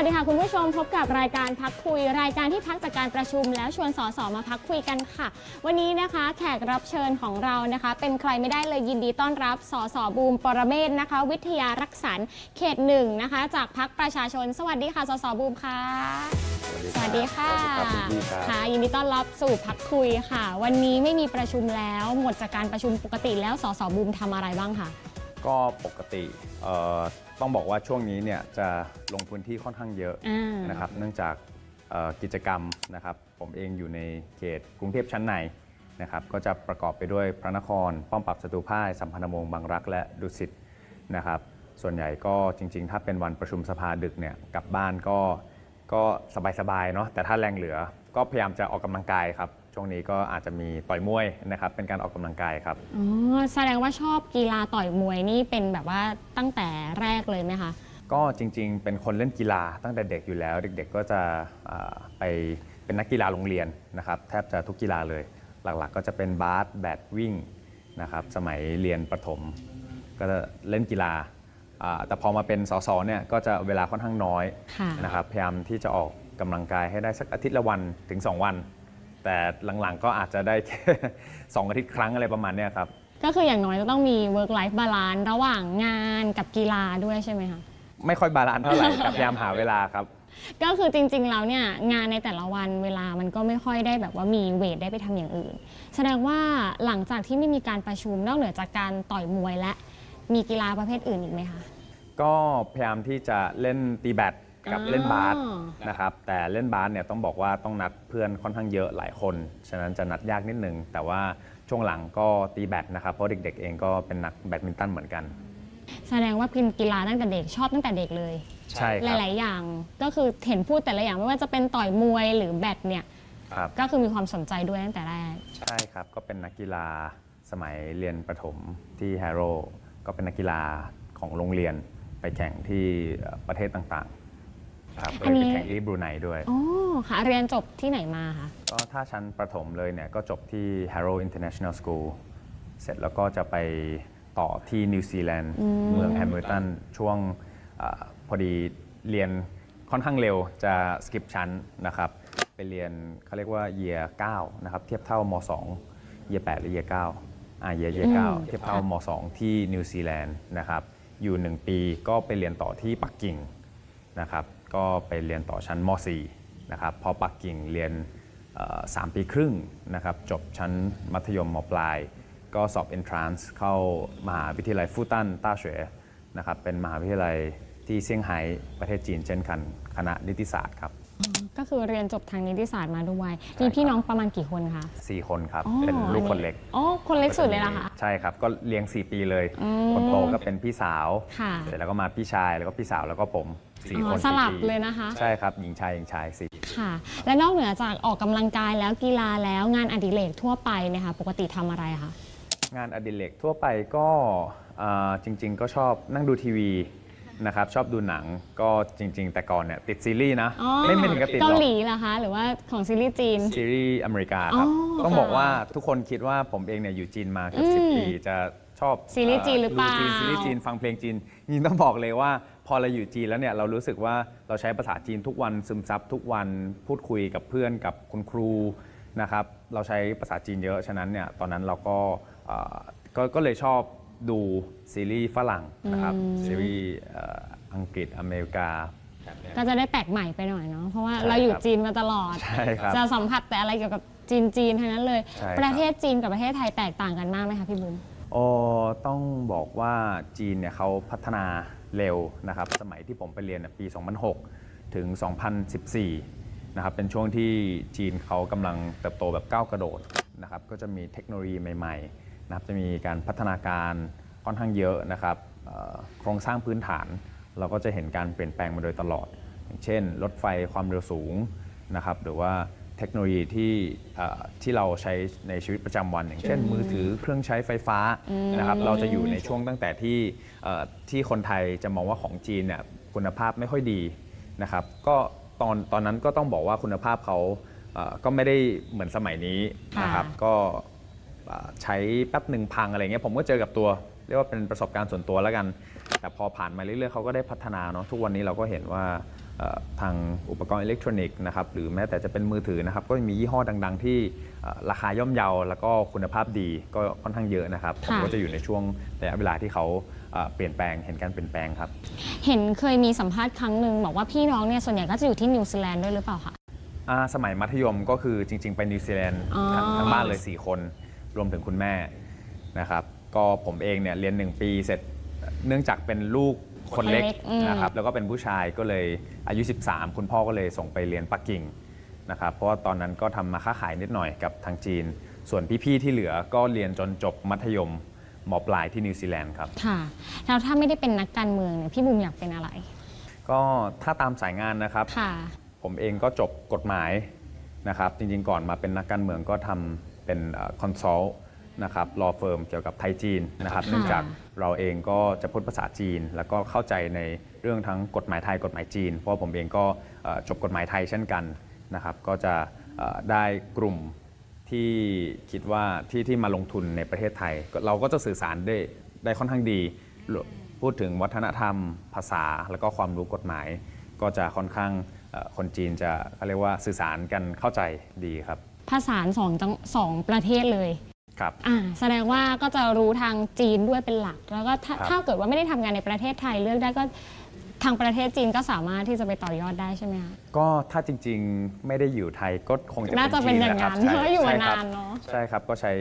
วัสดีค่ะคุณผู้ชมพบกับรายการพักคุย รายการที่พักจากการประชุม แล้วชวนสสมาพักคุยกันค่ะ วันนี้นะคะแขกรับเชิญของเรานะคะ เป็นใครไม่ได้เลยยินดีต้อนรับสสบูมปรเมศนะคะ วิทยารักษาเขตหนึ่งนะคะ จากพักประชาชน สวัสดีค่ะสสบูมค่ะสวัสดีค่ะสวัสดีครับคุณพี่ครับค่ะยินดีต้อนรับสู่พักคุยค่ะ วันนี้ไม่มีประชุมแล้วหมดจากการประชุมปกติแล้วสสบูมทำอะไรบ้างคะก็ปกติเอ่อ ต้องบอกว่าช่วงนี้เนี่ยจะลงพื้นที่ค่อนข้างเยอะอ่านะครับ เนื่องจากเอ่อกิจกรรมนะครับ ผมเองอยู่ในเขตกรุงเทพชั้นในนะครับ ก็จะประกอบไปด้วยพระนคร ป้อมปราบศัตรูพ่าย สัมพันธวงศ์บางรัก และดุสิตนะครับ ส่วนใหญ่ก็จริง ๆ ถ้าเป็นวันประชุมสภาดึกเนี่ยกลับบ้านก็ก็สบายๆเนาะแต่ถ้าแรงเหลือก็พยายามจะออกกำลังกายครับ ช่วงนี้ก็อาจจะมีต่อยมวยนะครับ เป็นการออกกำลังกายครับอ๋อแสดงว่าชอบกีฬาต่อยมวยนี่เป็นแบบว่าตั้งแต่แรกเลยไหมคะก็จริง ๆ เป็นคนเล่นกีฬาตั้งแต่เด็กอยู่แล้ว เด็ก ๆ ก็จะอ่าไปเป็นนักกีฬาโรงเรียนนะครับแทบจะทุกกีฬาเลย หลักๆ ก็จะเป็นบาสแบดวิ่งนะครับสมัยเรียนประถม ก็จะเล่นกีฬาอ่าแต่พอมาเป็นสสเนี่ยก็จะเวลาค่อนข้างน้อยค่ะนะครับพยายามที่จะออกกำลังกายให้ได้สักอาทิตย์ละวันถึง 2 วัน แต่หลังๆก็อาจจะได้แค่ สองอาทิตย์ครั้งอะไรประมาณเนี้ยครับ ก็คืออย่างน้อยจะต้องมี work life balance ระหว่างงานกับกีฬาด้วยใช่ไหมคะ ไม่ค่อยบาลานซ์เท่าไหร่แต่พยายามหาเวลาครับ ก็คือจริงๆแล้วเนี่ยงานในแต่ละวันเวลามันก็ไม่ค่อยได้แบบว่ามีเวทได้ไปทำอย่างอื่น แสดงว่าหลังจากที่ไม่มีการประชุมนอกเหนือจากการต่อยมวยและ มีกีฬาประเภทอื่นอีกไหมคะ ก็พยายามที่จะเล่นตีแบด กับอ๋อเล่นบาสนะครับแต่เล่นบาสเนี่ยต้องบอกว่าต้องนัดเพื่อนค่อนข้างเยอะหลายคน ฉะนั้นจะนัดยากนิดนึง แต่ว่าช่วงหลังก็ตีแบดนะครับ เพราะเด็กๆ เองก็เป็นนักแบดมินตันเหมือนกัน แสดงว่าพินกีฬาตั้งแต่เด็กชอบตั้งแต่เด็กเลย ใช่หครับลายๆ อย่างก็คือเห็นพูดแต่ละอย่างไม่ว่าจะเป็นต่อยมวยหรือแบดเนี่ยครับก็คือมีความสนใจด้วยตั้งแต่แรก ใช่ครับก็เป็นนักกีฬาสมัยเรียนประถมที่แฮโร่ก็เป็นนักกีฬาของโรงเรียนไปแข่งที่เอ่อประเทศต่างๆ ครับอันนี้ ไปแข่งที่บรูไนด้วย อ๋อค่ะเรียนจบที่ไหนมาคะ ก็ถ้าชั้นประถมเลยเนี่ย ก็จบที่ Harrow International School เสร็จแล้วก็จะไปต่อที่นิวซีแลนด์เมืองแฮมิลตันช่วงอาพอดีเรียนค่อนข้างเร็วจะสกิปชั้นนะครับ ไปเรียนเขาเรียกว่าเยีย9นะครับ เทียบเท่าม2เยีย8หรือเยีย9อ่าเยียเยียอืม9เทียบเท่าม2ที่นิวซีแลนด์นะครับ อยู่ 1 ปีก็ไปเรียนต่อที่ปักกิ่งนะครับ ก็ไปเรียนต่อชั้นม .4 นะครับพอปักกิ่งเรียนเอ่อสามปีครึ่งนะครับจบชั้นมัธยมมปลาย ก็สอบ entrance เข้ามหาวิทยาลัยฟูตันต้าเฉวยนะครับเป็นมหาวิทยาลัยที่เซี่ยงไฮ้ประเทศจีนเช่นกันคณะนิติศาสตร์ครับก็คือเรียนจบทางนิติศาสตร์มาด้วยใช่มีพี่ครับน้องประมาณกี่คนคะสี่คนครับอ๋อเป็นลูกคนเล็กอ๋อคนเล็กสุดเลยล่ะคะใช่ครับ ก็เลี้ยง 4 ปีเลยอืมคนโตก็เป็นพี่สาวค่ะเสร็จแล้วก็มาพี่ชายแล้วก็พี่สาวแล้วก็ผม สี่อ๋อคนสลับสี่ปีเลยนะคะ ใช่ครับหญิงชายหญิงชายสี่ค่ะ และนอกเหนือจากออกกำลังกายแล้วกีฬาแล้วงานอดิเรกทั่วไปเนะคะปกติทำอะไรคะงานอดิเรกทั่วไปก็เอ่อจริง ๆ ก็ชอบนั่งดูทีวีนะครับชอบดูหนังก็จริง ๆ แต่ก่อนเนี่ยติดซีรีส์นะอ๋อไม่ไม่ถึงกับติดหเการอก หลีเหรอคะ หรือว่าของซีรีส์จีน ซีรีส์อเมริกาครับ อ๋อต้องค่ะบอกว่าทุกคนคิดว่าผมเองเนี่ยอยู่จีนมาเกือบอืมสิบปี จะชอบซีรีส์จีนหรือเปล่าดูจีนซีรีส์จีนฟังเพลงจีนยิงต้องบอกเลยว่า พอเราอยู่จีนแล้วเนี่ยเรารู้สึกว่าเราใช้ภาษาจีนทุกวันซึมซับทุกวันพูดคุยกับเพื่อนกับคุณครูนะครับเราใช้ภาษาจีนเยอะฉะนั้นเนี่ยตอนนั้นเราก็เอ่อก็ก็เลยชอบดูซีรีส์ฝรั่งนะครับซีรีส์เอ่ออังกฤษอเมริกา ก็จะได้แปลกใหม่ไปหน่อยเนาะเพราะว่าใช่เราอยู่ครับจีนมาตลอด ใช่ครับจะสัมผัสแต่อะไรเกี่ยวกับจีนจีนๆทั้งนั้นเลย ใช่ครับ ประเทศจีนกับประเทศไทยแตกต่างกันมากไหมคะพี่บุ๋ม โอ้ต้องบอกว่าจีนเนี่ยเขาพัฒนา เร็วนะครับสมัยที่ผมไปเรียนปี 2006 ถึง 2014นะครับเป็นช่วงที่จีนเขากำลังเติบโตแบบก้าวกระโดดนะครับก็จะมีเทคโนโลยีใหม่ๆนะครับจะมีการพัฒนาการค่อนข้างเยอะนะครับโครงสร้างพื้นฐาน เราก็จะเห็นการเปลี่ยนแปลงมาโดยตลอด อย่างเช่น รถไฟความเร็วสูงนะครับหรือว่า เทคโนโลยีที่เอ่อที่เราใช้ในชีวิตประจำวัน อย่างเช่น มือถือเครื่องใช้ไฟฟ้านะครับเราจะอยู่ในช่วงตั้งแต่ที่เอ่อที่คนไทยจะมองว่าของจีนเนี่ยคุณภาพไม่ค่อยดีนะครับก็ตอนตอนนั้นก็ต้องบอกว่าคุณภาพเขาเอ่อก็ไม่ได้เหมือนสมัยนี้นะครับค่ะก็เอ่อใช้แป๊บหนึ่งพังอะไรเงี้ยผมก็เจอกับตัว เรียกว่าเป็นประสบการณ์ส่วนตัวแล้วกัน แต่พอผ่านมาเรื่อยๆเขาก็ได้พัฒนาเนาะทุกวันนี้เราก็เห็นว่าเอ่อ ทางอุปกรณ์อิเล็กทรอนิกส์นะครับหรือแม้แต่จะเป็นมือถือนะครับก็มียี่ห้อดัง ๆ ที่เอ่อราคาย่อมเยาแล้วก็คุณภาพดีก็ค่อนข้างเยอะนะครับผมค่ะก็จะอยู่ในช่วงระยะเวลาที่เขาเอ่อเปลี่ยนแปลงเห็นการเปลี่ยนแปลงครับเห็นเคยมีสัมภาษณ์ครั้งหนึ่งบอกว่าพี่น้องเนี่ยส่วนใหญ่ก็จะอยู่ที่นิวซีแลนด์ด้วยหรือเปล่าคะอ่าสมัยมัธยมก็คือจริง ๆ ไปนิวซีแลนด์อ๋อทั้งทั้งบ้านเลย 4 คน รวมถึงคุณแม่นะครับก็ผมเองเนี่ยเรียน 1 ปีเสร็จเนื่องจากเป็นลูก คนเล็กคนเล็กอืม นะครับแล้วก็เป็นผู้ชายก็เลยอายุ 13 คุณพ่อก็เลยส่งไปเรียนปักกิ่งนะครับเพราะว่าตอนนั้นก็ทำมาค้าขายนิดหน่อยกับทางจีน ส่วนพี่ๆที่เหลือก็เรียนจนจบมัธยมมปลายที่นิวซีแลนด์ครับ ค่ะ แล้วถ้าไม่ได้เป็นนักการเมืองเนี่ยพี่บุมอยากเป็นอะไร ก็ถ้าตามสายงานนะครับ ค่ะ ผมเองก็จบกฎหมายนะครับ จริงๆ ก่อนมาเป็นนักการเมืองก็ทำเป็นคอนซัลท์ นะครับรอเฟิร์มเกี่ยวกับไทยจีนนะครับค่ะเนื่องจากเราเองก็จะพูดภาษาจีน แล้วก็เข้าใจในเรื่องทั้งกฎหมายไทยกฎหมายจีน เพราะว่าผมเองก็เอ่อจบกฎหมายไทยเช่นกันนะครับก็จะเอ่อได้กลุ่มที่คิดว่าที่ที่มาลงทุนในประเทศไทยก็เราก็จะสื่อสารได้ได้ค่อนข้างดี พูดถึงวัฒนธรรม ภาษาแล้วก็ความรู้กฎหมาย ก็จะค่อนข้างเอ่อคนจีนจะเขาเรียกว่าสื่อสารกันเข้าใจดีครับภาษาสองจังสองประเทศเลย ครับ อ่าแสดงว่าก็จะรู้ทางจีนด้วยเป็นหลัก แล้วก็ถ้าครับ ถ้าเกิดว่าไม่ได้ทำงานในประเทศไทยเลือกได้ก็ทางประเทศจีนก็สามารถที่จะไปต่อยอดได้ใช่ไหมคะก็ถ้าจริงๆไม่ได้อยู่ไทยก็คงจะน่าจะเป็นอย่างจีนั้นแหละเพครับราะอยู่มาใช่นาครับนเนาะ ใช่ครับก็ใช้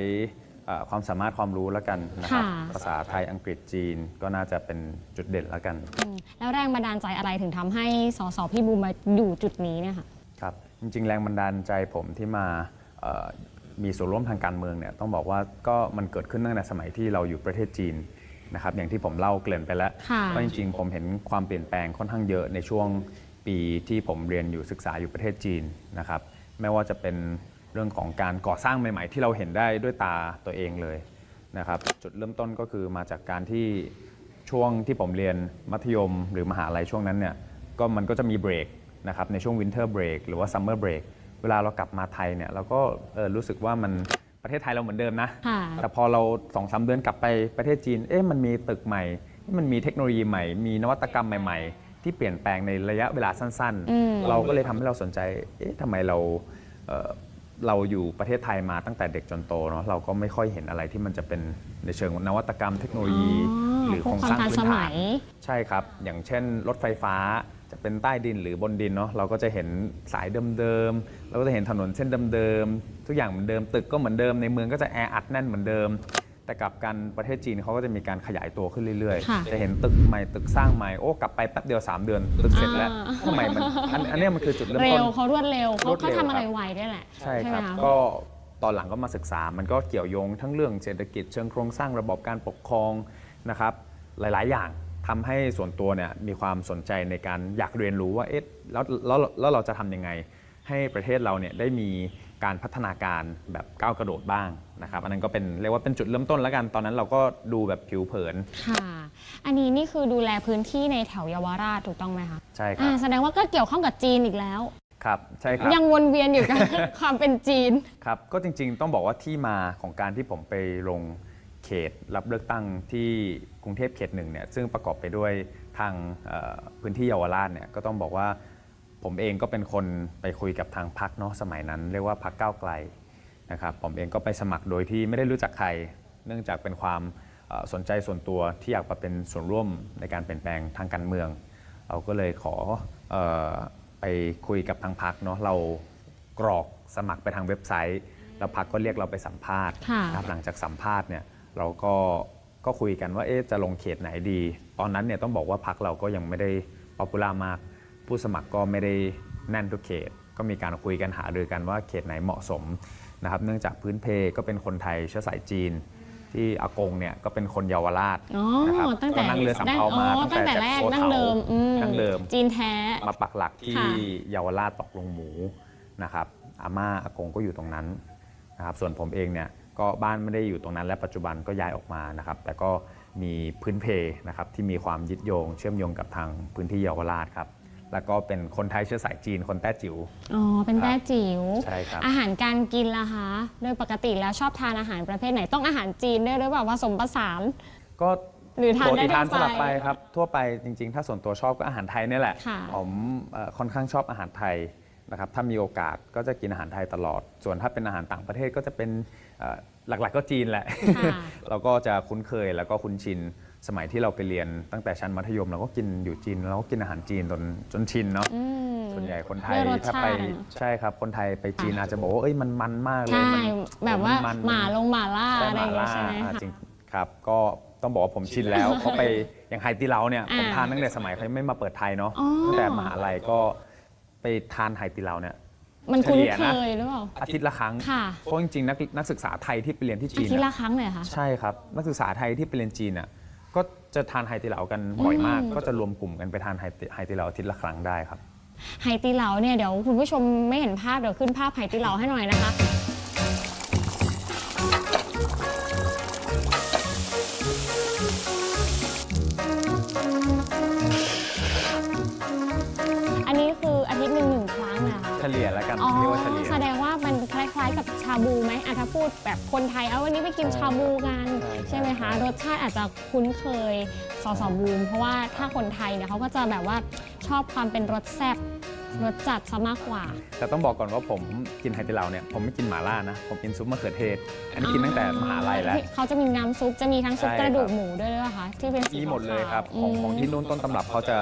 เอ่อความสามารถความรู้แล้วกันนะครับค่ะ ภาษาไทยอังกฤษจีนก็น่าจะเป็นจุดเด่นแล้วกัน อืมแล้วแรงบันดาลใจอะไรถึงทำให้สสพี่บูมมาอยู่จุดนี้เนี่ยค่ะ ครับจริงๆแรงบันดาลใจผมที่มาเอ่อ มีส่วนร่วมทางการเมืองเนี่ยต้องบอกว่าก็มันเกิดขึ้นตั้งแต่สมัยที่เราอยู่ประเทศจีนนะครับอย่างที่ผมเล่าเกริ่นไปแล้วค่ะก็จริงๆ ผมเห็นความเปลี่ยนแปลงค่อนข้างเยอะในช่วงปีที่ผมเรียนอยู่ศึกษาอยู่ประเทศจีนนะครับไม่ว่าจะเป็นเรื่องของการก่อสร้างใหม่ ๆ ที่เราเห็นได้ด้วยตาตัวเองเลยนะครับจุดเริ่มต้นก็คือมาจากการที่ช่วงที่ผมเรียนมัธยมหรือมหาลัยช่วงนั้นเนี่ยก็มันก็จะมีเบรกนะครับในช่วงวินเทอร์เบรกหรือว่าซัมเมอร์เบรก เวลาเรากลับมาไทยเนี่ยเราก็เออรู้สึกว่ามันประเทศไทยเราเหมือนเดิมนะ ค่ะ แต่พอเราสองสามเดือนกลับไปประเทศจีน เอ๊ะมันมีตึกใหม่ มันมีเทคโนโลยีใหม่ มีนวัตกรรมใหม่ ๆ ที่เปลี่ยนแปลงในระยะเวลาสั้นอืมๆเราก็เลยทำให้เราสนใจ เอ๊ะทำไมเราเอ่อเราอยู่ประเทศไทยมาตั้งแต่เด็กจนโตเนาะ เราก็ไม่ค่อยเห็นอะไรที่มันจะเป็นในเชิงนวัตกรรมเทคโนโลยี หรือพโควรงกความสร้างทันพื้สนฐามันยใช่ครับ อย่างเช่น รถไฟฟ้าจะ เป็นใต้ดินหรือบนดินเนาะเราก็จะเห็นสายเดิมๆเราก็จะเห็นถนนเส้นเดิมๆทุกอย่างเหมือนเดิมตึกก็เหมือนเดิมในเมืองก็จะแออัดแน่นเหมือนเดิม แต่กลับกันประเทศจีนเขาก็จะมีการขยายตัวขึ้นเรื่อยค่ะ ๆ จะเห็นตึกใหม่ตึกสร้างใหม่โอ้กลับไปแป๊บเดียว 3 เดือน ตึกเสร็จแล้วอ่าทำไมมันอันอันเนี้ยมันคือจุดเริ่มเร็ต้น วเขารวดเร็วเขารวดเร็เขาวทำอะไรครับ ไวด้วยแหละใช่ไหคมรับ คะก็ตอนหลังก็มาศึกษา มันก็เกี่ยวโยงทั้งเรื่องเศรษฐกิจเชิงโครงสร้างระบบการปกครองนะครับ หลาย ๆ อย่าง ทำให้ส่วนตัวเนี่ยมีความสนใจในการอยากเรียนรู้ว่าเอ๊ะแล้วแล้วแล้วเราจะทำยังไง ให้ประเทศเราเนี่ยได้มีการพัฒนาการแบบก้าวกระโดดบ้างนะครับอันนั้นก็เป็นเรียกว่าเป็นจุดเริ่มต้นแล้วกันตอนนั้นเราก็ดูแบบผิวเผิน ค่ะ อันนี้นี่คือดูแลพื้นที่ในแถวเยาวราชถูกต้องไหมคะใช่ครัอ่าบแสดงว่าก็เกี่ยวข้องกับจีนอีกแล้ว ครับใช่ครับ ยังวนเวียนอยู่กับ ความเป็นจีน ครับ ก็จริงๆ ต้องบอกว่าที่มาของการที่ผมไปลง เขตรับเลือกตั้งที่กรุงเทพเขตหนึ่งเนี่ยซึ่งประกอบไปด้วยทางเอ่อพื้นที่เยาวราชเนี่ยก็ต้องบอกว่าผมเองก็เป็นคนไปคุยกับทางพักเนาะสมัยนั้น เรียกว่าพักก้าวไกลนะครับผมเองก็ไปสมัครโดยที่ไม่ได้รู้จักใคร เนื่องจากเป็นความเอ่อสนใจส่วนตัวที่อยากมาเป็นส่วนร่วมในการเปลี่ยนแปลงทางการเมือง เราก็เลยขอเออไปคุยกับทางพักเนาะเรากรอกสมัครไปทางเว็บไซต์ แล้วพักก็เรียกเราไปสัมภาษณ์ค่ะนะครับหลังจากสัมภาษณ์เนี่ย เราก็ก็คุยกันว่าเอ๊ะจะลงเขตไหนดี ตอนนั้นเนี่ยต้องบอกว่าพักเราก็ยังไม่ได้ป๊อปปูล่ามาก ผู้สมัครก็ไม่ได้แน่นทุกเขต ก็มีการคุยกันหารือกันว่าเขตไหนเหมาะสมนะครับ เนื่องจากพื้นเพก็เป็นคนไทยเชื้อสายจีน ที่อากงเนี่ยก็เป็นคนเยาวราชอ๋อนะครับตั้งแต่ก็นั่งเรือสำเภามาอ๋อตั้งแต่จากแรกโซดั้งเถาเดิมอืมดั้งเดิม จีนแท้มาปักหลักที่ค่ะเยาวราชตอกลงหมูนะครับอาม่าอากงก็อยู่ตรงนั้นนะครับ ส่วนผมเองเนี่ย ก็บ้านไม่ได้อยู่ตรงนั้น และปัจจุบันก็ย้ายออกมานะครับ แต่ก็มีพื้นเพนะครับที่มีความยึดโยง เชื่อมโยงกับทางพื้นที่เยาวราชครับ แล้วก็เป็นคนไทยเชื้อสายจีนคนแต้จิ๋ว อ๋อ เป็นแต้จิ๋ว ใช่ครับ อาหารการกินล่ะคะ โดยปกติแล้วชอบทานอาหารประเภทไหน ต้องอาหารจีนด้วยหรือเปล่าผสมผสาน ก็หรือทานปกได้ติทานสทั่วลับไปไปครับ ทั่วไปจริงๆ ถ้าส่วนตัวชอบก็อาหารไทยนี่แหละ ค่ะ ผมเอ่อค่อนข้างชอบอาหารไทย นะครับถ้ามีโอกาสก็จะกินอาหารไทยตลอด ส่วนถ้าเป็นอาหารต่างประเทศก็จะเป็นเอ่อหลักๆก็จีนแหละค่ะเราก็จะคุ้นเคยแล้วก็คุ้นชิน สมัยที่เราไปเรียนตั้งแต่ชั้นมัธยมเราก็กินอยู่จีนเราก็กินอาหารจีนจนจนชินเนาะอืมส่วนใหญ่คนไทยด้วยรสถ้าชาไปติอะเนอะใช่ครับคนไทยไปจีนอาจจะบอกว่าเอ้ยมันมันมากเลยใช่มันแบบว่ามันหมาลงหมาล่าใช่อะไรหอมาย่างเงี้ล่ายใช่ไหมอ่าคะจริงครับก็ต้องบอกว่าผมชินแล้วเพราะไปอย่างไฮตีเหลาเนี่ยอ่าผมทานตั้งแต่สมัยเขายังไม่มาเปิดไทยเนาะอ๋อตั้งแต่มหาลัยก็ ไปทานไฮตีเหลาเนี่ย มันคุ้นเฉลี่ยเคนะยหรือเปล่า อาทิตย์ละครั้ง ค่ะ เพราะจริงๆนักนักศึกษาไทยที่ไปเรียนที่อาจีนทิตย์อะละครั้งเลยเหรอค่ะ ใช่ครับ นักศึกษาไทยที่ไปเรียนจีนอะก็จะทานไฮตีเหลากันบ่อยมากอืมก็จะรวมกลุ่มกันไปทานไฮตีไฮตีเหลาอาทิตย์ละครั้งได้ครับไฮตีเหลาเนี่ยเดี๋ยวคุณผู้ชมไม่เห็นภาพเดี๋ยวขึ้นภาพไฮตีเหลาให้หน่อยนะคะ ลี่ยแล้วกันอ๋อเรียกว่าเฉลี่ย แสดงว่ามันคล้ายๆ กับชาบูไหมอะถ้าพูดแบบคนไทยเอาวันนี้ไปกินใช่ชาบูกัน ใช่ ใช่ไหมคะใช่รสชาติอาจจะคุ้นเคยสอสอบูม เพราะว่าถ้าคนไทยเนี่ยเขาก็จะแบบว่าชอบความเป็นรสแซ่บ รสจัดซะมากกว่า แต่ต้องบอกก่อนว่าผมกินไฮตีเหลาเนี่ยผมไม่กินหม่าล่านะ ผมกินซุปมะเขือเทศ อันนี้กินตั้งแต่มหาลัยแล้วที่เขาจะมีน้ำซุป จะมีทั้งซุปใช่กระดูกครับ หมูด้วยหรือเปล่าคะที่เป็นสีมีหมดเลยครับ ขาวๆของของที่มนู่นต้นตำรับเขาจะ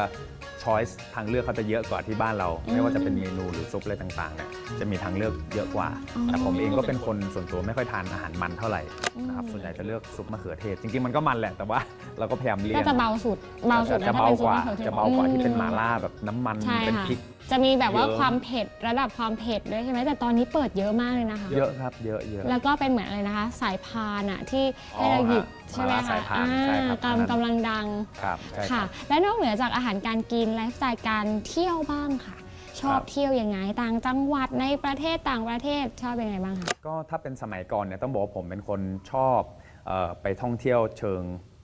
ช้อยส์ทางเลือกเขาจะเยอะกว่าที่บ้านเราอืมไม่ว่าจะเป็นเมนูหรือซุปอะไรต่างๆเนี่ยจะมีทางเลือกเยอะกว่าอ๋อแต่ผมเองก็เป็นคนส่วนตัวไม่ค่อยทานอาหารมันเท่าไหร่นะครับอืมส่วนใหญ่จะเลือกซุปมะเขือเทศ จริงๆมันก็มันแหละแต่ว่าเราก็พยายามเลี่ยก็งจะเบาสุดเบาสุดนะจะถ้าเบาเป็นซุกปว่ามะเขือเทศ จะเบากว่าที่เป็นหอืม่าล่าแบบน้ำมันใช่เป็นค่ะ พริก จะมีแบบว่าเยอะ ความเผ็ดระดับความเผ็ดด้วยใช่ไหมแต่ตอนนี้เปิดเยอะมากเลยนะคะ เยอะครับ เยอะเยอะ แล้วก็เป็นเหมือนอะไรนะคะ สายพานอะที่ให้เราหยิบอ๋อใช่ไหมมาลาคะสายพานใช่ครับอ่ากำกำลังดังครับใช่คค่ะ รับ และนอกเหนือจากอาหารการกินไลฟ์สไตล์การเที่ยวบ้างค่ะ ชอบครับ เที่ยวยังไงต่างจังหวัดในประเทศต่างประเทศชอบยังไงบ้างคะก็ถ้าเป็นสมัยก่อนเนี่ยต้องบอกว่าผมเป็นคนชอบเออไปท่องเที่ยวเชิง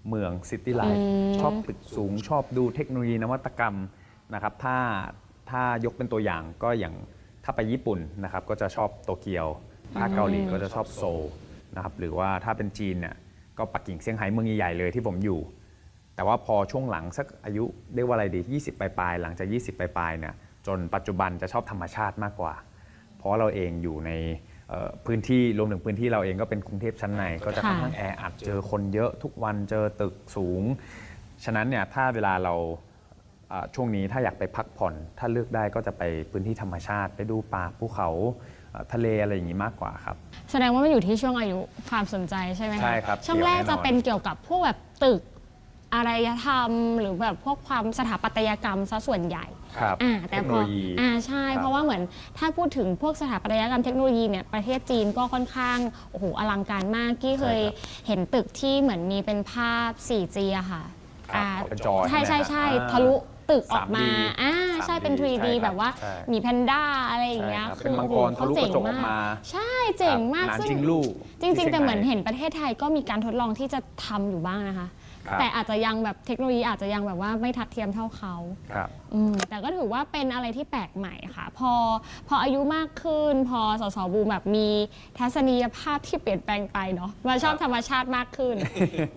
เมืองซิตี้ไลอืฟ์มชอบตึกสูงชอบดูเทคโนโลยีนวัตกรรมนะครับถ้า ถ้ายกเป็นตัวอย่างก็อย่างถ้าไปญี่ปุ่นนะครับก็จะชอบโตเกียว ถ้าเกาหลีก็จะชอบโซลนะครับหรือว่าถ้าเป็นจีนเนี่ยก็ปักกิ่งเซี่ยงไฮ้เมืองใหญ่ๆเลยที่ผมอยู่ แต่ว่าพอช่วงหลังสักอายุเรียกว่าอะไรดี 20 ปลายๆหลังจาก 20 ปลายๆเนี่ยจนปัจจุบันจะชอบธรรมชาติมากกว่า เพราะเราเองอยู่ในเอ่อพื้นที่รวมถึงพื้นที่เราเองก็เป็นกรุงเทพชั้นในก็จะค่อนข้างแออัดเจอคนเยอะทุกวันเจอตึกสูง ฉะนั้นเนี่ยถ้าเวลาเราอ่า ช่วงนี้ถ้าอยากไปพักผ่อน ถ้าเลือกได้ก็จะไปพื้นที่ธรรมชาติ ไปดูป่าภูเขาอ่าทะเลอะไรอย่างนี้มากกว่าครับ แสดงว่ามันอยู่ที่ช่วงอายุความสนใจใช่ไหมคะใช่ครับช่วงแรกเกี่ยวแน่นอนจะเป็นเกี่ยวกับพวกแบบตึกอารยธรรม หรือแบบพวกความสถาปัตยกรรมซะส่วนใหญ่ครับอ่าแต่เทคพโนอโลยีอ่าใช่ครับเพราะว่าเหมือนถ้าพูดถึงพวกสถาปัตยกรรมเทคโนโลยีเนี่ยประเทศจีนก็ค่อนข้างโอ้โหอลังการมากกี้เคยใช่ครับเห็นตึกที่เหมือนมีเป็นภาพ 4G อะค่ะครับอ่าเป็นจอใช่ใช่ใช่ไหมใช่อ่าทะลุ ตึกออกมา 3D อ่าใช่เป็น 3D 3D ใช่ครับแบบว่าใช่ มีแพนด้าอะไรอย่างเงี้ยใช่ครับคืเป็นมังกรโอ้โหทะลุกระจกออกมาใช่เจ๋งมาก ครับซึ่หนานจริงลู่จริงๆแต่เหมือนที่ชียใเห็นประเทศไทยก็มีการทดลองที่จะทำอยู่บ้างนะคะ ครับ แต่อาจจะยังแบบเทคโนโลยีอาจจะยังแบบว่าไม่ทัดเทียมเท่าเขา ครับ อืมแต่ก็ถือว่าเป็นอะไรที่แปลกใหม่ค่ะ พอพออายุมากขึ้น พอสสบูมแบบมีทัศนียภาพที่เปลี่ยนแปลงไปเนาะมาชอบธรรมชาติมากขึ้น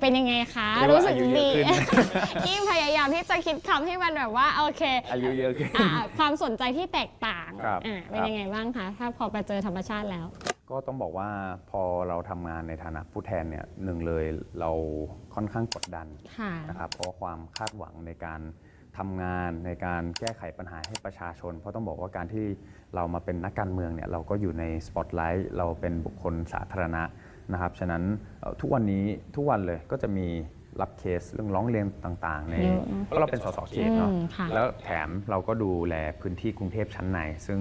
เป็นยังไงคะ เรียกว่ารู้สึกอายุเยดี อะขึ้นที่พยายามที่จะคิดคำให้มันแบบว่า โอเคอายุเยอะขึ้น อะความสนใจที่แตกต่างครับ อะเป็นครับยังไงบ้างคะถ้าพอไปเจอธรรมชาติแล้ว ก็ต้องบอกว่าพอเราทำงานในฐานะผู้แทนเนี่ยหนึ่งเลยเรา ค่อนข้างกดดันค่ะ นะครับเพราะว่าความคาดหวังในการทำงานในการแก้ไขปัญหาให้ประชาชน เพราะต้องบอกว่าการที่เรามาเป็นนักการเมืองเนี่ยเราก็อยู่ในสปอตไลท์เราเป็นบุคคลสาธารณะนะครับฉะนั้นเอ่อทุกวันนี้ทุกวันเลยก็จะมีรับเคสเรื่องร้องเรียนต่างๆในเยอะเนอะเพราะเราเป็นสสเขตเนาะอืมค่ะ แล้วแถมเราก็ดูแลพื้นที่กรุงเทพชั้นใน ซึ่ง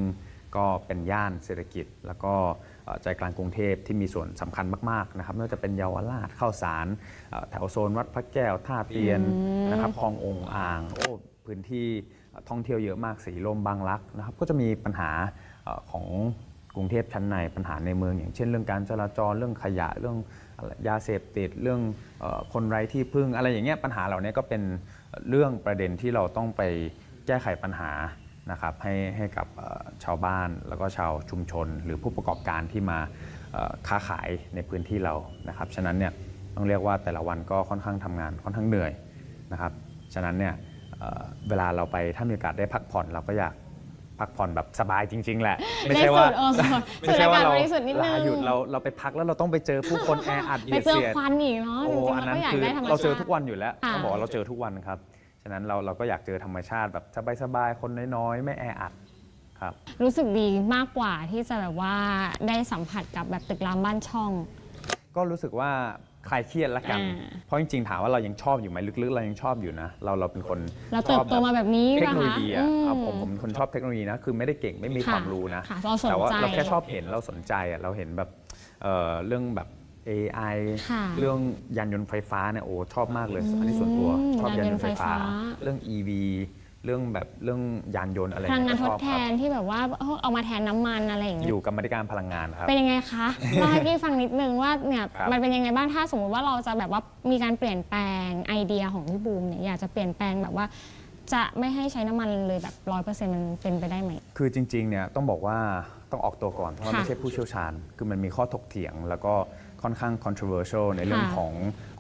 ก็เป็นย่านเศรษฐกิจ แล้วก็เอ่อ ใจกลางกรุงเทพที่มีส่วนสำคัญมากๆนะครับไม่ว่าจะเป็นเยาวราชข้าวสารเอ่อแถวโซนวัดพระแก้วท่าเตียนนะครับคลององอ่างโอ้พื้นที่ท่องเที่ยวเยอะมากสีลมบางรักนะครับก็จะมีปัญหาเอ่อของกรุงเทพชั้นในปัญหาในเมือง อย่างเช่นเรื่องการจราจรเรื่องขยะเรื่องอะไรยาเสพติดเรื่องเออคนไร้ที่พึ่งอะไรอย่างเงี้ยปัญหาเหล่านี้ก็เป็นเรื่องประเด็นที่เราต้องไปแก้ไขปัญหา นะครับให้ให้กับเอ่อชาวบ้านแล้วก็ชาวชุมชน หรือผู้ประกอบการที่มาเอ่อค้าขายในพื้นที่เรานะครับฉะนั้นเนี่ยต้องเรียกว่าแต่ละวันก็ค่อนข้างทำงานค่อนข้างเหนื่อยนะครับฉะนั้นเนี่ยเอ่อเวลาเราไปถ้ามีโอกาสได้พักผ่อนเราก็อยากพักผ่อนแบบสบายจริง ๆ แหละ ไม่ใช่ว่าได้สูดเออสูดไม่ใช่ว่าสูดอากาศเราบริสุทธิ์นิดนึงลาหยุดเราเราไปพักแล้วเราต้องไปเจอผู้คนแออัดเหยีไปยดเจอเสียดควันอีกเนาะจโอ้ริงๆอันเรานั้นก็อยากคือได้ธรรมชาติเราเจอทุกวันอยู่แล้วค่ะต้องบอกว่าเราเจอทุกวันครับ ฉะนั้นเราเราก็อยากเจอธรรมชาติแบบสบายๆคนน้อยๆ ไม่แออัดครับ รู้สึกดีมากกว่าที่จะแบบว่าได้สัมผัสกับแบบตึกรามบ้านช่อง ก็รู้สึกว่าคลายเครียดละกัน อ่า เพราะจริงๆถามว่าเรายังชอบอยู่ไหมลึกๆ เรายังชอบอยู่นะ เราเราเป็นคนเราเติบโตมาแบบนี้เทคป่ะโนโลคะยีอะอืเอาผมผมเป็นคนชอบเทคโนโลยีนะคือไม่ได้เก่งไม่มีค่ะความรู้นะ ค่ะเราสนแต่ว่าใจ เราแค่ชอบเห็นเราสนใจอะเราเห็นแบบเอ่อเรื่องแบบ AI ค่ะ เรื่องยานยนต์ไฟฟ้าเนี่ยโอ้ชอบมากเลย อันนี้ส่วนตัวอืมชอบยานยนต์ไฟฟ้ายานยนต์ไฟฟ้า เรื่อง EV เรื่องแบบเรื่องยานยนต์อะไรพลังงานเยทก็ดชอบแทครับนที่แบบว่าเอามาแทนน้ำมันอะไรอย่างอเงี้ยยู่กรรมาธิการพลังงานครับ เป็นยังไงคะเล่าให้พี่ฟังนิดนึงว่าเนี่ยครับ มันเป็นยังไงบ้างถ้าสมมุติว่าเราจะแบบว่ามีการเปลี่ยนแปลงไอเดียของพี่บูมเนี่ยอยากจะเปลี่ยนแปลงแบบว่า จะไม่ให้ใช้น้ำมันเลยแบบร้อยเปอร์เซ็นต์มันเป็นไปได้ไหม คือจริงๆเนี่ยต้องบอกว่าต้องออกตัวก่อนเพราะว่าค่ะไม่ใช่ผู้เชี่ยวชาญ คือมันมีข้อถกเถียง แล้วก็ ค่อนข้าง controversial ในเรื่องค่ะของ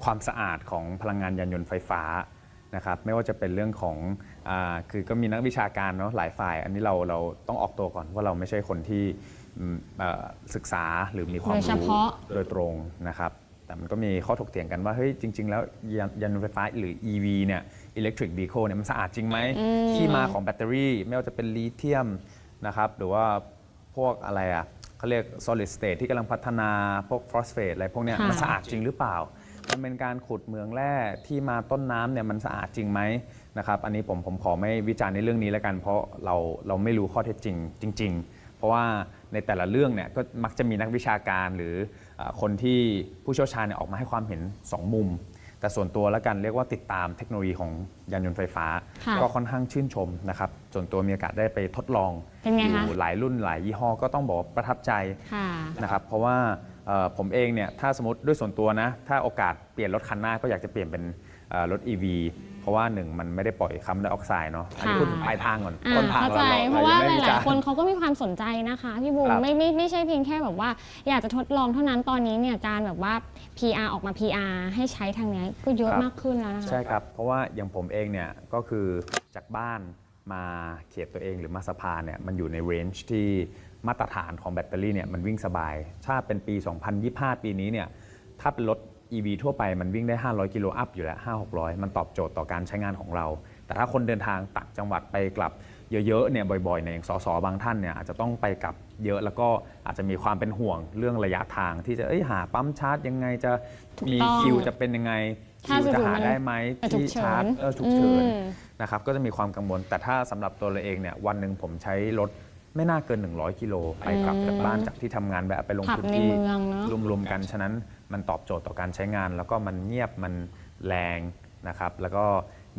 ความสะอาดของพลังงานยานยนต์ไฟฟ้านะครับไม่ว่าจะเป็นเรื่องของอาคือก็มีนักวิชาการเนาะหลายฝ่าย อันนี้เราเราต้องออกตัวก่อนว่าเราไม่ใช่คนที่อืมเอ่อศึกษาหรือมีความโดยเฉรู้พาะโดยตรงนะครับแต่มันก็มีข้อถกเถียงกันว่าเฮ้ยจริง ๆ แล้วยานยานยนต์ไฟฟ้าหรือ EV เนี่ย electric vehicle เนี่ยมันสะอาดจริงไหมที่มาของแบตเตอรี่ ไม่ว่าจะเป็นลิเธียมนะครับหรือว่าพวกอะไรอะ เขาเรียก solid state ที่กำลังพัฒนาพวก phosphate อะไรพวกเนี้ยค่ะ มันสะอาดจริงหรือเปล่า มันเป็นการขุดเมืองแร่ที่มาต้นน้ำเนี่ยมันสะอาดจริงไหมนะครับอันนี้ผมผมขอไม่วิจารณ์ในเรื่องนี้แล้วกัน เพราะเราเราไม่รู้ข้อเท็จจริงจริง ๆ เพราะว่าในแต่ละเรื่องเนี่ยก็มักจะมีนักวิชาการหรือเอ่อคนที่ผู้เชี่ยวชาญเนี่ยออกมาให้ความเห็นสองมุม แต่ส่วนตัวแล้วกันเรียกว่าติดตามเทคโนโลยีของยานยนต์ไฟฟ้า ค่ะ ก็ค่อนข้างชื่นชมนะครับส่วนตัวมีโอกาสได้ไปทดลองเป็นไงอคะยู่หลายรุ่นหลายยี่ห้อก็ต้องบอกว่าประทับใจ ค่ะ นะครับเพราะว่าเอ่อผมเองเนี่ยถ้าสมมติด้วยส่วนตัวนะ ถ้าโอกาสเปลี่ยนรถคันหน้าก็อยากจะเปลี่ยนเป็นเอ่อ รถ EV เพราะว่าหนึ่งมันไม่ได้ปล่อยคาร์บอนไดออกไซด์เนาะอันนี้ค่ะพูดถึงปลายทางก่อนอ่าต้นทางเข้าใจเราเพราะว่ายังหไม่วิลาจายรณ์ๆคนเขาก็มีความสนใจนะคะพี่บูมครับ ไม่ไม่ไม่ใช่เพียงแค่แบบว่า อยากจะทดลองเท่านั้นตอนนี้เนี่ยการแบบว่า PR ออกมา PR ให้ใช้ทางเนี้ยก็เยอะครับมากขึ้นแล้วนะคะ ใช่ครับ เพราะว่าอย่างผมเองเนี่ยก็คือจากบ้านมาเขตตัวเองหรือมาสะพานเนี่ยมันอยู่ในเรนจ์ที่มาตรฐานของแบตเตอรี่เนี่ยมันวิ่งสบาย ถ้าเป็นปี 2025 ปีนี้เนี่ยถ้าเป็นรถ EV ทั่วไปมันวิ่งได้ 500 กิโลอัพอยู่แล้ว 5 600 มันตอบโจทย์ต่อการใช้งานของเรา แต่ถ้าคนเดินทางต่างจังหวัดไปกลับเยอะๆเนี่ยบ่อยๆเนี่ยอย่างสสบางท่านเนี่ยอาจจะต้องไปกลับเยอะแล้วก็อาจจะมีความเป็นห่วงเรื่องระยะทาง ที่จะเอ้ยหาปั๊มชาร์จยังไงจะถูกมีต้องคิวจะเป็นยังไงถ้าคิวจะจู่ๆหามันได้ไหมฉุที่กเฉินชาร์จเออฉุกเฉินอืมนะครับก็จะมีความกังวล แต่ถ้าสำหรับตัวเราเองเนี่ยวันหนึ่งผมใช้รถไม่น่าเกิน 100 กิโลไปกลับจากบ้านจากที่ทำงานแบบไปลงขับพื้นในที่เมืองเนอะรวมๆกันฉะนั้น มันตอบโจทย์ต่อการใช้งาน แล้วก็มันเงียบมันแรงนะครับ แล้วก็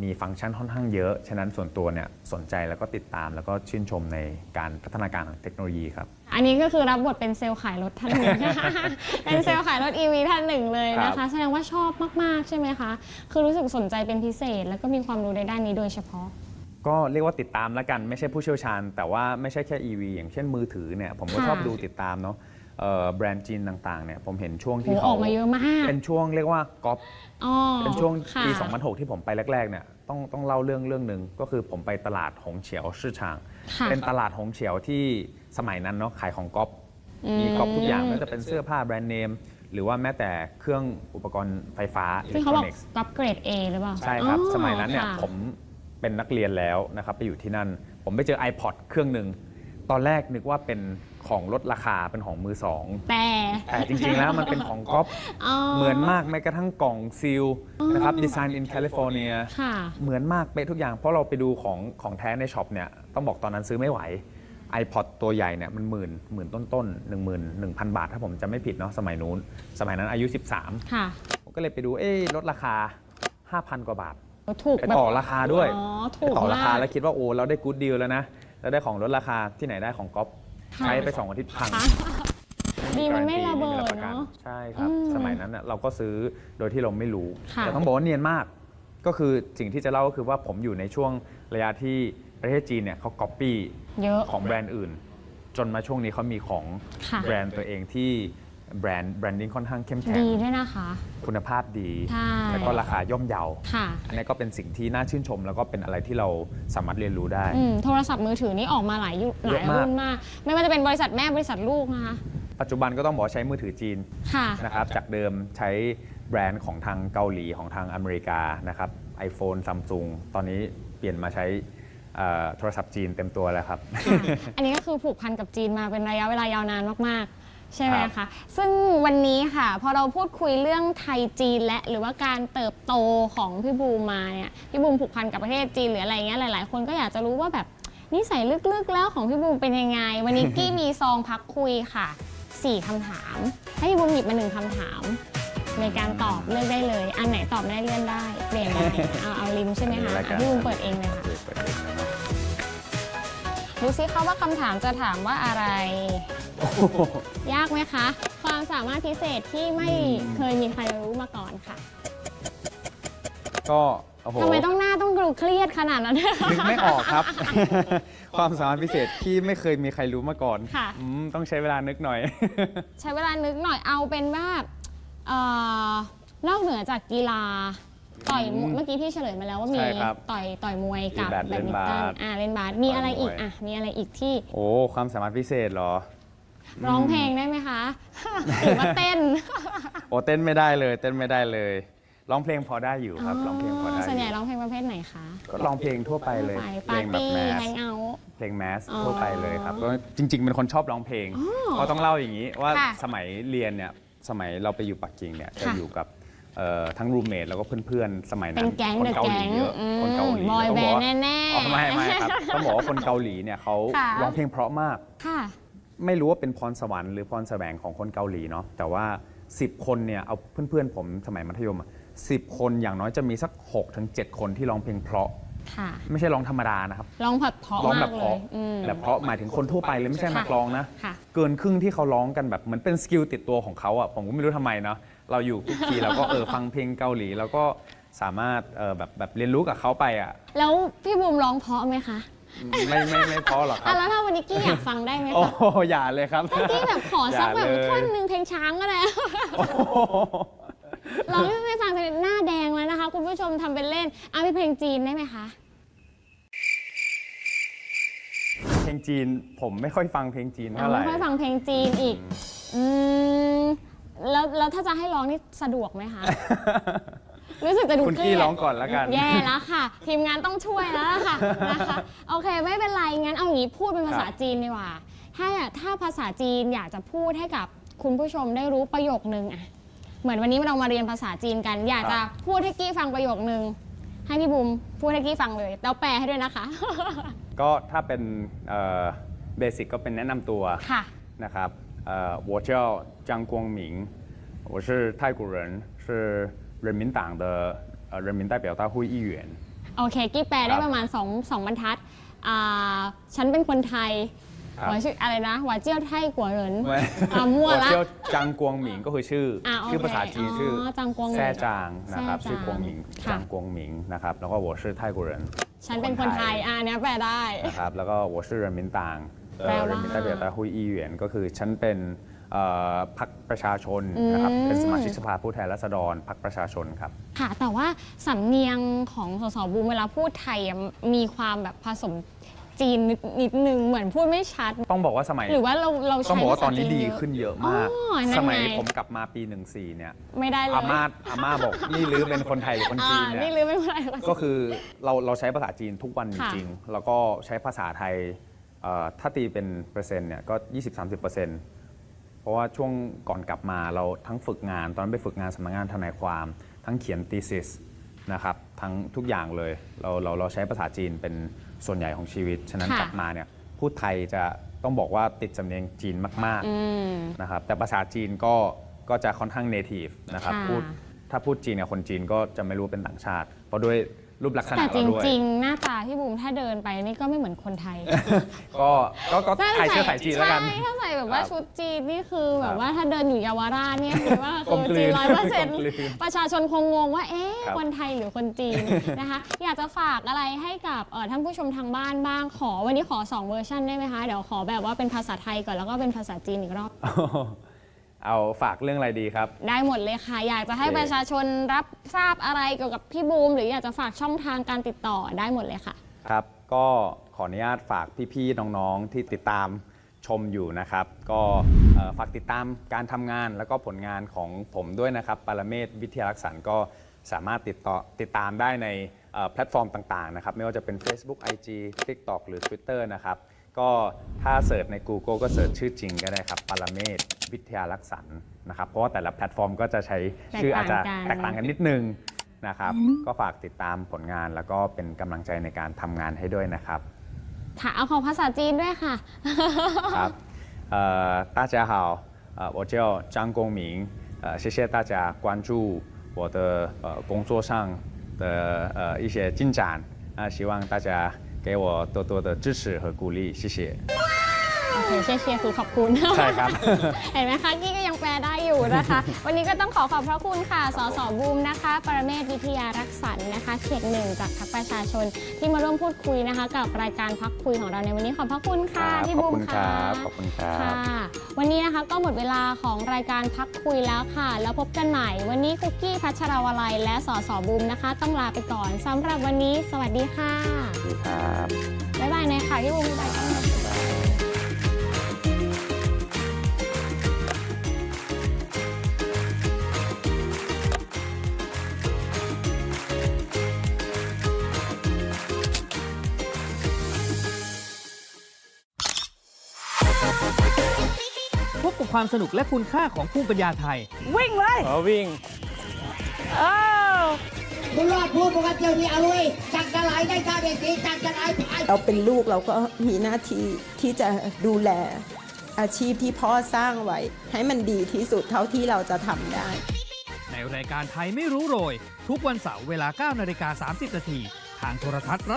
มีฟังก์ชันค่อนข้างเยอะ ฉะนั้นส่วนตัวเนี่ยสนใจแล้วก็ติดตามแล้วก็ชื่นชมในการพัฒนาการของเทคโนโลยีครับ อันนี้ก็คือรับบทเป็นเซลล์ขายรถท่านหนึ่ง เป็นเซลล์ขายรถ EV ท่านหนึ่งเลยนะครัคะบ แสดงว่าชอบมาก ๆ ใช่ไหมคะ คือรู้สึกสนใจเป็นพิเศษ แล้วก็มีความรู้ในด้านนี้โดยเฉพาะ ก็เรียกว่าติดตามแล้วกันไม่ใช่ผู้เชี่ยวชาญ แต่ว่าไม่ใช่แค่ EV อย่างเช่นมือถือเนี่ยผมก็ค่ะชอบดูติดตามเนาะเอ่อ แบรนด์จีนต่างๆเนี่ยผมเห็นช่วงโหที่อเขาอกมาเยอะมากเป็นช่วงเรียกว่าก๊อปอ๋อเป็นช่วงค่ะปี2006 ที่ผมไปแรกๆเนี่ยต้องต้องเล่าเรื่องเรื่องหนึ่งก็คือผมไปตลาดหงเฉียวชื่อชาง ค่ะ เป็นตลาดหงเฉียวที่สมัยนั้นเนาะขายของก๊อปอืมมีก๊อปทุกอย่างไม่ว่าจะเป็นเสื้อผ้าแบรนด์เนม หรือว่าแม้แต่เครื่องอุปกรณ์ไฟฟ้าอิเล็ที่กเขาทรบออกนิกส์กับเกรด A หรือเปล่าใช่ครับ อ๋อสมัยนั้นเนี่ยค่ะ ผมเป็นนักเรียนแล้วนะครับ ไปอยู่ที่นั่น ผมไปเจอ iPod เครื่องหนึ่ง ตอนแรกนึกว่าเป็น ของลดราคาเป็นของมือสองแต่แต่จริงๆแล้วมันเป็นของก๊อปเหมือนมากแม้กระทั่งกล่องซีลนะครับดีไซน์ in California ค่ะเหมือนมากเป๊ะทุกอย่างเพราะเราไปดูของของแท้ในช็อปเนี่ยต้องบอกตอนนั้นซื้อไม่ไหว iPod ตัวใหญ่เนี่ยมันหมื่นหมื่นต้นๆหนึ่งหมื่นหนึ่งพันบาท ถ้าผมจำไม่ผิดเนาะสมัยนู้น สมัยนั้นอายุ 13ค่ะผมก็เลยไปดูเอ๊ะลดราคา 5,000 กว่าบาทถูกไปแบบต่อราคาด้วยอ๋อไปถูกต่อราคามากแล้วคิดว่าโอ้เราได้กู๊ดดีลแล้วนะแล้วได้ของลดราคาที่ไหนได้ของก๊อปค่ะ ใช้ไป2อาทิตย์พังค่ะดีมันไม่ระเบิดไม่มีปกัเนาะใช่ครับอืมสมัยนั้นน่ะเราก็ซื้อโดยที่เราไม่รู้ค่ะแต่ต้องบอกว่าเนียนมาก ก็คือสิ่งที่จะเล่าก็คือว่าผมอยู่ในช่วงระยะที่ประเทศจีนเนี่ยเขาก๊อปปี้เยอะของแบรนด์อื่น จนมาช่วงนี้เขามีของค่ะแบรนด์ตัวเองที่ แบรนด์แบรนดิ้งค่อนข้างเข้มแข็งดีด้วยนะคะ คุณภาพดี ใช่ แล้วก็ราคาย่อมเยา ค่ะ อันนี้ก็เป็นสิ่งที่น่าชื่นชม แล้วก็เป็นอะไรที่เราสามารถเรียนรู้ได้ อืมโทรศัพท์มือถือนี่ออกมาหลายยุหเยลาอะยมาก รุ่นมาก ไม่ว่าจะเป็นบริษัทแม่บริษัทลูกนะคะ ปัจจุบันก็ต้องบอกใช้มือถือจีนค่ะ นะครับจากเดิมใช้แบรนด์ของทางเกาหลีของทางอเมริกานะครับ iPhone Samsung ตอนนี้เปลี่ยนมาใช้เอ่อโทรศัพท์จีนเต็มตัวแล้วครับ อันนี้ก็คือผูกพันกับจีนมาเป็นระยะเวลายาวนานมากๆ ใช่ไหมครัคะบซึ่งวันนี้ค่ะ พอเราพูดคุยเรื่องไทยจีนและหรือว่าการเติบโตของพี่บูมมาเนี่ยพี่บูมผูกพันกับประเทศจีนหรืออะไรเงี้ยหลาย ๆ คนก็อยากจะรู้ว่าแบบนิสัยลึกๆแล้วของพี่บูมเป็นยังไง วันนี้ กี้มีซองพักคุยค่ะสี่คำถาม ให้พี่บูมหยิบมาหนึ่งคำถาม ในการตอบเลือกได้เลย อันไหนตอบไม่ได้เลื่อนได้เปลี่ยนได้เอาเอาริมใช่ไหมคะรายการอะพี่บูมเปิดเองเลยค่ะ เปิดเองเลยเนาะ ดูซิคะว่าคำถามจะถามว่าอะไร ยากไหมคะ ความสามารถพิเศษที่ไม่เคยมีใครรู้มาก่อนค่ะก็โอ้โหทำไมต้องหน้าต้องดูเครียดขนาดนั้นนึกไม่ออกครับ ความสามารถพิเศษที่ไม่เคยมีใครรู้มาก่อนค่ะอืมต้องใช้เวลานึกหน่อย ใช้เวลานึกหน่อยเอาเป็นว่าเอ่อนอกเหนือจากกีฬา ต่อยมวยอืมเมื่อกี้พี่เฉลยมาแล้วว่ามีใช่ครับต่อยต่อยมวยกับมีแบดแบดมินเล่นตับานสอ่าเล่นบาสมีอะไรอีกต่อยมวย อะมีอะไรอีกที่โอ้ความสามารถพิเศษเหรอ ร้องเพลงได้ไหมคะหรือว่าเต้นโอ้เต้นไม่ได้เลย เต้นไม่ได้เลยร้องเพลงพอได้อยู่ครับร้องเพลงพอได้อส่วนใหญ่ยู่ร้องเพลงประเภทไหนคะก็ร้องเพลงทั่วไปเลยปาเพลร์งแบบตี้แมสแฮงเอาท์ เพลงแมสอ๋อทั่วไปเลยครับก็จริง ๆ เป็นคนชอบร้องเพลงก็ต้องเล่าอย่างนี้ว่าค่ะสมัยเรียนเนี่ยสมัยเราไปอยู่ปักกิ่งเนี่ยจะค่ะ อยู่กับเอ่อ ทั้งรูมเมทแล้วก็เพื่อนๆ สมัยนั้เป็นนแก๊งคนเดอะเกาหลีแก๊งเยอะอืมคนเกาหลีบอยต้งแบกนว่าด์แน่ๆอ๋อไม่ไม่ครับต้องบอกว่าคนเกาหลีเนี่ยเขาค่ะ ร้องเพลงเพราะมาก ค่ะ ไม่รู้ว่าเป็นพรสวรรค์หรือพรแสวงของคนเกาหลีเนาะแต่ว่า 10 คนเนี่ยเอาเพื่อนๆ ผมสมัยมัธยมอะ10 คนอย่างน้อยจะมีสัก6ถึง7คนที่ร้องเพลงเพราะ ค่ะไม่ใช่ร้องธรรมดานะครับ ร้องผัดเพราะร้องมาแบกบเลเพราะยอืม แบบเพราะหมายถึงคนทั่วไปเลยไม่ใช่ค่ะนักร้องนะ ค่ะ เกินครึ่งที่เขาร้องกันแบบเหมือนเป็นสกิลติดตัวของเขาอะผมก็ไม่รู้ทำไมเนาะ เราอยู่คุกคีเราก็เออฟังเพลงเกาหลีแล้วก็สามารถเออแบบแบบเรียนรู้กับเขาไปอะแล้วพี่บูมร้องเพราะไหมคะไม่ไม่ไม่เพราะหรอกครัอะบ แล้วถ้าวันนี้กี้อยากฟังได้ไหมโอ้คะโหอย่าเลยครับกี้แบบขอสักแบบอย่าเลยท่อนหนึ่งเพลงช้างก็ได้ โอ้โหร้องให้ฟังจะหน้าแดงเลยนะคะ คุณผู้ชมทำเป็นเล่นอะมีเพลงจีนได้ไหมคะ เพลงจีนผมไม่ค่อยฟังเพลงจีนอะเท่าไหร่ไม่ค่อยฟังเพลงจีนอีก อืม แล้วแล้วถ้าจะให้ร้องนี่สะดวกไหมคะ รู้สึกจะดูคุณเครีกี้ยดร้องก่อนแล้วกัน แย่แล้วค่ะ ทีมงานต้องช่วยแล้วล่ะค่ะนะคะโอเคไม่เป็นไรงั้นเอาอย่างนี้พูดเป็นภาษาครับ จีนดีกว่า ถ้าถ้าภาษาจีนอยากจะพูดให้กับคุณผู้ชมได้รู้ประโยคนึงอะเหมือนวันนี้เรามาเรียนภาษาจีนกัน อยากจะพูดให้กี้ฟังประโยคนึงให้พี่บุมพูดให้กี้ฟังเลยแล้วแปลให้ด้วยนะคะ ก็ถ้าเป็นเบสิกก็เป็นแนะนำตัวค่ะ นะครับ 呃，我叫张光明，我是泰国人，是人民党的呃人民代表大会议员。 โอเค กี้แปลได้ ครับ ประมาณ2 2บรรทัดอ่าฉันเป็นคนไทย ครับ หัวชื่ออะไรนะหัวเจี้ยวไทยกัวเหริน ไม่ อ่ามั่ว 我 ละ 叫张光明ก็คือชื่ออ อ่าโอเค ชื่อภาษาจีนชื่อ อจางกวงหมิง แซ่จางนะครับ แซ่จาง ชื่อกวงหมิง ค่ะ จางกวงหมิงนะครับแล้วก็我是泰国人 ฉันเป็นคนไทย อ่าเนี้ยแปลได้ นะครับแล้วก็我是人民党เอ่อ แปลว่า เรีนมิตาเบียตาฮุยอีเหวียนก็คือฉันเป็นพรรคประชาชนนะครับเป็นสมาชิกสภาผู้แทนราษฎรพรรคประชาชนครับ ค่ะ แต่ว่าสำเนียงของสสบูมเวลาพูดไทยมีความแบบผสมจีนนิดนิดนึงเหมือนพูดไม่ชัด ต้องบอกว่าสมัยหรือว่าเราเราต้องบอกว่าตอนนี้ดีขึ้นเยอะมากสมัยผมกลับมาปี 14 เนี่ยไม่ได้เลยอาม่าอาม่าบอกนี่ลือเป็นคนไทยหรือคนจีนเนี่นี่ยลืมไม่ได้ ก็คือเราเราใช้ภาษาจีนทุกวันจริงแล้วก็ใช้ภาษาไทย ถ้าตีเป็นเปอร์เซ็นต์เนี่ยก็ 20-30%เพราะว่าช่วงก่อนกลับมาเราทั้งฝึกงาน ตอนนั้นไปฝึกงานสำนักงานทนายความ ทั้งเขียน thesis นะครับทั้งทุกอย่างเลยเราเราเราใช้ภาษาจีนเป็นส่วนใหญ่ของชีวิต ฉะนั้นค่ะ กลับมาเนี่ยพูดไทยจะต้องบอกว่าติดสำเนียงจีนมาก ๆ อืม นะครับแต่ภาษาจีนก็ก็จะค่อนข้าง native นะครับค่ะ พูดถ้าพูดจีนกับคนจีนก็จะไม่รู้เป็นต่างชาติ เพราะด้วย รูปลักษณะแต่จเราด้วยริง ๆ หน้าตาพี่บูมถ้าเดินไปนี่ก็ไม่เหมือนคนไทยก็ก็ก็ถ้าไทยเชื้อสายจีนแล้วกัน ใช่ถ้าใส่แบบว่าครับชุดจีนนี่คือแบครับบว่าถ้าเดินอยู่เยาวราชเนี่ยคือว่ากลมคือกลืจีนนร้อยเปอร์เซ็นต์กลมกลืนประชาชนคงงงว่าเอ๊ะครับคนไทยหรือคนจีนนะคะ อยากจะฝากอะไรให้กับเอ่อท่านผู้ชมทางบ้านบ้างขอวันนี้ขอ2เวอร์ชันได้ไหมคะเดี๋ยวขอแบบว่าเป็นภาษาไทยก่อนแล้วก็เป็นภาษาจีนอีกรอบ เอาฝากเรื่องอะไรดีครับ ได้หมดเลยค่ะ อยากจะให้โอเค ประชาชนรับทราบอะไรเกี่ยวกับพี่บูม หรืออยากจะฝากช่องทางการติดต่อได้หมดเลยค่ะ ครับ ก็ขออนุญาตฝากพี่ๆ น้องๆ ที่ติดตามชมอยู่นะครับ ก็เอ่อฝากติดตามการทำงานแล้วก็ผลงานของผมด้วยนะครับ ปรเมศวิทยารักษณ์ก็สามารถติดต่อติดตามได้ในเอ่อแพลตฟอร์มต่างๆ นะครับ ไม่ว่าจะเป็น Facebook IG TikTok หรือ Twitter นะครับ ก็ถ้าเสิร์ชใน Google ก็เสิร์ชชื่อจริงก็ได้ครับปรเมศวิทยารักษณ์นะครับ เพราะว่าแต่ละแพลตฟอร์มก็จะใช้ชื่ออาจจะ แตกต่างกัน แตกต่างกันนิดนึงนะครับ ก็ฝากติดตามผลงานแล้วก็เป็นกำลังใจในการทำงานให้ด้วยนะครับ ค่ะเอาของภาษาจีนด้วยค่ะ ครับ呃，大家好，呃，我叫张公明，呃，谢谢大家关注我的呃工作上的呃一些进展，啊、希望大家 给我多多的支持和鼓励，谢谢。 โอเคเชียร์เชียร์คือขอบคุณ ใช่ครับ เห็นไหมคะกี้ก็ยังแปลได้ อยู่นะคะ วันนี้ก็ต้องขอขอบพระคุณค่ะ สสบูมนะคะ ปรเมศวิทยารักษณ์นะคะ เขตหนึ่งจากพรรคประชาชนที่มาร่วมพูดคุยนะคะ กับรายการพักคุยของเราในวันนี้ขอบพระคุณค่ะครับพี่ขอบบูมคุณคค่ะ รับขอบคุณครับ ค่ะ วันนี้นะคะก็หมดเวลาของรายการพักคุยแล้วค่ะ แล้วพบกันใหม่ วันนี้คุกกี้พัชรวลัย และสสบูมนะคะ ต้องลาไปก่อนสำหรับวันนี้ สวัสดีค่ะ สวัสดีครับ บ๊ายบายนายค่ะพี่บูมบ๊ายบาย ความสนุกและคุณค่าของภูมิปัญญาไทย วิ่งเลยเออวิ่งเออคุณรอดพูดปกตินี่เอาเลยจักจะไหลได้ชาเด็กสีจักจะไหลไปเราเป็นลูกเราก็มีหน้าที่ที่จะดูแลอาชีพที่พ่อสร้างไว้ ให้มันดีที่สุดเท่าที่เราจะทำได้ ในรายการไทยไม่รู้โรย ทุกวันเสาร์เวลา 9 นาฬิกา 30 นาที ทางโทรทัศน์รัฐ